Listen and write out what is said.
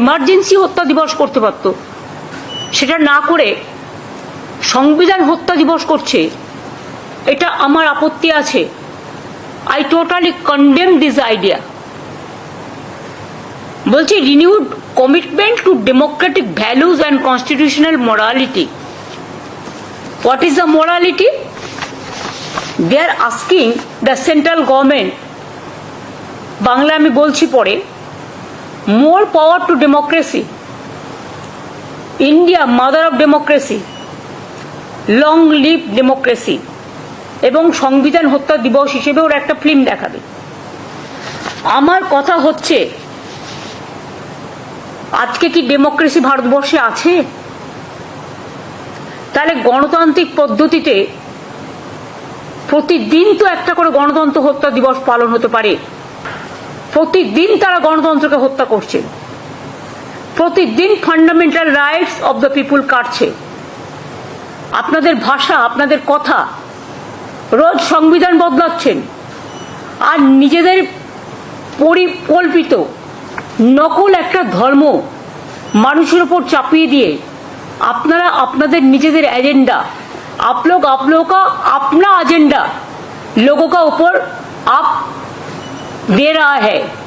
Emergency হত্যা দিবস করতে পারতো। সেটা না করে সংবিধান হত্যা দিবস করছে। এটা আমার আপত্তি আছে। I totally condemn this idea বলছি renewed commitment to democratic values and constitutional morality what is the morality they are asking the central government Bangla আমি বলছি পরে more power to democracy India mother of democracy long live democracy এবং সংবিধান হত্যা দিবস হিসেবে ওরা একটা ফিল্ম দেখাবে। আমার কথা হচ্ছে, আজকে কি ডেমোক্রেসি ভারতবর্ষে আছে? তাহলে গণতান্ত্রিক পদ্ধতিতে প্রতিদিন তো একটা করে গণতন্ত্র হত্যা দিবস পালন হতে পারে। প্রতিদিন তারা গণতন্ত্রকে হত্যা করছে প্রতিদিন fundamental rights of the people কাটছে আপনাদের ভাষা আপনাদের কথা রোজ সংবিধান বদলাচ্ছেন আর নিজেদের পরিকল্পিত নকল একটা ধর্ম মানুষের উপর চাপিয়ে দিয়ে আপনারা আপনাদের নিজেদের एजेंडा आप लोग आप लोगों का अपना एजेंडा लोगों का ऊपर आप दे रहा है।